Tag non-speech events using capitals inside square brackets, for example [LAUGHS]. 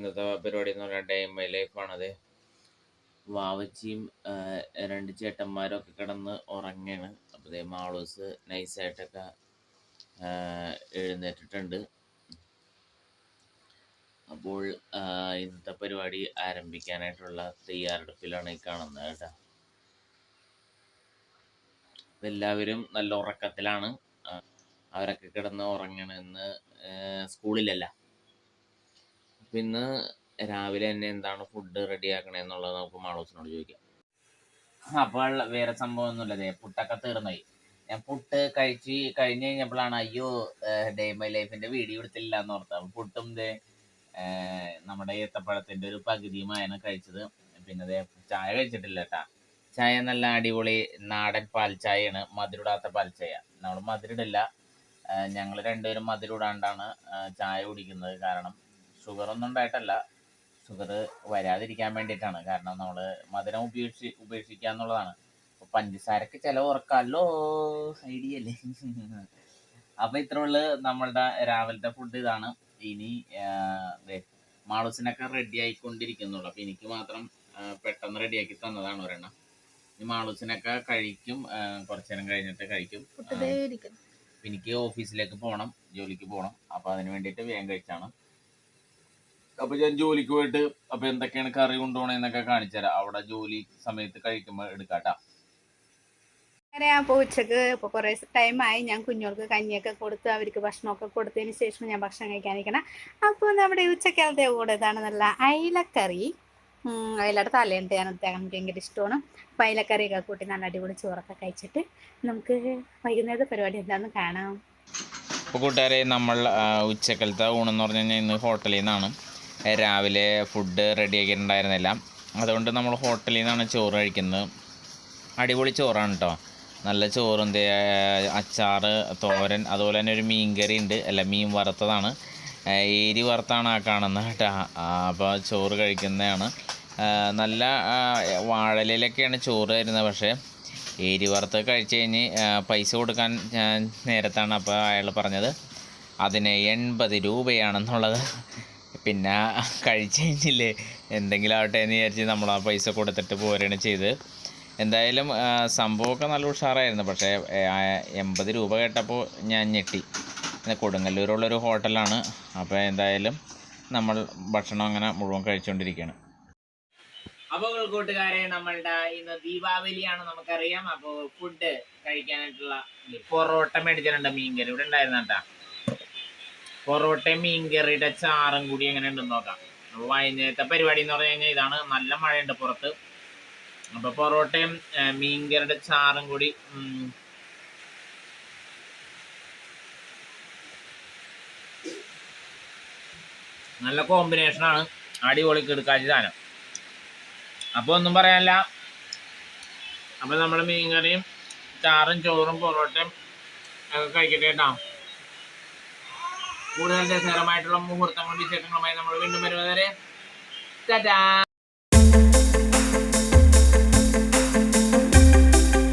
ഇന്നത്തെ പരിപാടി എന്ന് ഡേ ഇൻ മൈ ലൈഫാണത് വാവച്ചിയും രണ്ട് ചേട്ടന്മാരും ഒക്കെ കിടന്ന് ഉറങ്ങാണ്. അപ്പോൾ ഇതേ മാളൂസ് നൈസായിട്ടൊക്കെ എഴുന്നേറ്റിട്ടുണ്ട്. അപ്പോൾ ഇന്നത്തെ പരിപാടി ആരംഭിക്കാനായിട്ടുള്ള തയ്യാറെടുപ്പിലാണ് ഈ കാണുന്നത് കേട്ടോ. എല്ലാവരും നല്ല ഉറക്കത്തിലാണ്. അവരൊക്കെ കിടന്ന് ഉറങ്ങണമെന്ന് സ്കൂളിലല്ല. അപ്പൊ ഇന്ന് രാവിലെ തന്നെ എന്താണ് ഫുഡ് റെഡിയാക്കണേ എന്നുള്ളത് നമുക്ക് മാളൂസിനോട് ചോദിക്കാം. അപ്പോൾ വേറെ സംഭവമൊന്നുമില്ല ദേ പുട്ടൊക്കെ തീർന്നായി. ഞാൻ പുട്ട് കഴിച്ച് കഴിഞ്ഞ് കഴിഞ്ഞപ്പോഴാണ് അയ്യോ ഡേ മൈ ലൈഫിന്റെ വീഡിയോ എടുത്തില്ല എന്ന് ഓർത്തത്. പുട്ടും ദേ നമ്മുടെ ഏത്തപ്പഴത്തിന്റെ ഒരു പകുതിയുമായാണ് കഴിച്ചത്. പിന്നെ ദേ ചായ കഴിച്ചിട്ടില്ല കേട്ടാ ചായ നല്ല അടിപൊളി നാടൻ പാൽ ചായയാണ് മധുരിടാത്ത പാൽ ചായ. നമ്മൾ മധുരിടില്ല ഞങ്ങൾ രണ്ടുപേരും മധുരിടാണ്ടാണ് ചായ കുടിക്കുന്നത് കാരണം. ഷുഗർ ഒന്നും ഉണ്ടായിട്ടല്ല. ഷുഗർ വരാതിരിക്കാൻ വേണ്ടിയിട്ടാണ്. കാരണം നമ്മൾ മധുരം ഉപേക്ഷി ഉപേക്ഷിക്കുക എന്നുള്ളതാണ്. അപ്പൊ പഞ്ചസാരക്ക് ചിലവ് ഉറക്കാമല്ലോ ഐഡിയ അല്ലേ അപ്പൊ ഉള്ളു നമ്മളുടെ രാവിലത്തെ ഫുഡ് ഇതാണ്. ഇനി മാളൂസിനൊക്കെ റെഡി ആയിക്കൊണ്ടിരിക്കുന്നുള്ളൂ. അപ്പൊ എനിക്ക് മാത്രം പെട്ടെന്ന് റെഡിയാക്കി തന്നതാണ് ഒരെണ്ണം. ഈ മാളൂസിനൊക്കെ കഴിക്കും കുറച്ചു നേരം കഴിഞ്ഞിട്ട് കഴിക്കും. എനിക്ക് ഓഫീസിലേക്ക് പോകണം ജോലിക്ക് പോകണം അപ്പൊ അതിന് വേണ്ടിയിട്ട് വേഗം കഴിച്ചാണ്. അപ്പൊ ഞാൻ ജോലിക്ക് പോയിട്ട് അപ്പൊ എന്തൊക്കെയാണ് കറി കൊണ്ടുപോകണെന്നൊക്കെ കാണിച്ചുതരാം. അവിടെ ജോലി സമയത്ത് കഴിക്കുമ്പോൾ എടുക്കാട്ടാ. അങ്ങനെ അപ്പോൾ ഉച്ചയ്ക്ക് ഇപ്പോൾ കുറേ ടൈമായി ഞാൻ കുഞ്ഞുങ്ങൾക്ക് കഞ്ഞിയൊക്കെ കൊടുത്ത് അവർക്ക് ഭക്ഷണമൊക്കെ കൊടുത്തതിന് ശേഷം ഞാൻ ഭക്ഷണം കഴിക്കാനിരിക്കണം. അപ്പോൾ നമ്മുടെ ഉച്ചക്കാലത്തെ കൂടെ ഇതാണ് നല്ല അയിലക്കറി. അയിലയുടെ തലയുണ്ട് ഞാൻ അദ്ദേഹം എനിക്ക് ഭയങ്കര ഇഷ്ടമാണ്. അപ്പോൾ അയിലക്കറിയൊക്കെ കൂട്ടി നല്ല അടിപൊളി ചോറൊക്കെ കഴിച്ചിട്ട് നമുക്ക് വൈകുന്നേരത്തെ പരിപാടി എന്താണെന്ന് കാണാം. അപ്പോൾ കൂട്ടുകാരെ നമ്മൾ ഉച്ചക്കലത്തെ ഊണെന്ന് പറഞ്ഞു കഴിഞ്ഞാൽ ഇന്ന് ഹോട്ടലിൽ നിന്നാണ്. രാവിലെ ഫുഡ് റെഡിയാക്കിയിട്ടുണ്ടായിരുന്നില്ല അതുകൊണ്ട് നമ്മൾ ഹോട്ടലിൽ നിന്നാണ് ചോറ് കഴിക്കുന്നത്. അടിപൊളി ചോറാണ് കേട്ടോ നല്ല ചോറും അച്ചാറ് തോരൻ അതുപോലെ തന്നെ ഒരു മീൻ കറി ഉണ്ട്. അല്ല മീൻ വറുത്തതാണ്. ഏരി വറുത്താണ് ആ കാണുന്നത് കേട്ടോ. അപ്പോൾ ചോറ് കഴിക്കുന്നതാണ്. നല്ല വാഴലയിലൊക്കെയാണ് ചോറ് തരുന്നത് പക്ഷേ ഏരി വറുത്ത് കഴിച്ച് കഴിഞ്ഞ് പൈസ കൊടുക്കാൻ ഞാൻ നേരത്താണ് അപ്പോൾ അയാൾ പറഞ്ഞത്. അതിന് എൺപത് രൂപയാണെന്നുള്ളത്. പിന്നെ [LAUGHS] കഴിച്ച് കഴിഞ്ഞില്ലേ എന്തെങ്കിലും ആവട്ടെ എന്ന് വിചാരിച്ച് നമ്മൾ ആ പൈസ കൊടുത്തിട്ട് പോരുകയാണ് ചെയ്ത്. എന്തായാലും സംഭവമൊക്കെ നല്ല ഉഷാറായിരുന്നു. പക്ഷേ എൺപത് രൂപ കേട്ടപ്പോൾ ഞാൻ ഞെട്ടി. കൊടുങ്ങല്ലൂരുള്ളൊരു ഹോട്ടലാണ്. അപ്പോൾ എന്തായാലും നമ്മൾ ഭക്ഷണം അങ്ങനെ മുഴുവൻ കഴിച്ചുകൊണ്ടിരിക്കുകയാണ് അപ്പോൾ കൂട്ടുകാരെ നമ്മളുടെ ഇന്ന് ദീപാവലിയാണ് നമുക്കറിയാം. അപ്പോൾ ഫുഡ് കഴിക്കാനായിട്ടുള്ള പൊറോട്ട മേടിച്ചിട്ടുണ്ട് മീൻകറി. ഇവിടെ ഉണ്ടായിരുന്ന കേട്ടാ പൊറോട്ടയും മീൻകറിയുടെ ചാറും കൂടി എങ്ങനെ ഉണ്ടെന്ന് നോക്കാം. അപ്പോൾ വൈകുന്നേരത്തെ പരിപാടി എന്ന് പറഞ്ഞു കഴിഞ്ഞാൽ ഇതാണ് നല്ല മഴയുണ്ട് പുറത്ത്. അപ്പോൾ പൊറോട്ടയും മീൻ മീൻകറിയുടെ ചാറും കൂടി നല്ല കോമ്പിനേഷനാണ് അടിപൊളി കിടക്കാച്ചി സാധനം. അപ്പോൾ ഒന്നും പറയാനില്ല. അപ്പോൾ മീൻ മീൻകറിയും ചാറും ചോറും പൊറോട്ടയും ഒക്കെ കഴിക്കട്ടെ കേട്ടോ. കൂടുതൽ രസകരമായിട്ടുള്ള മുഹൂർത്തങ്ങളും വിശേഷങ്ങളുമായി നമ്മൾ വീണ്ടും വരുന്നവരെ ടാറ്റാ.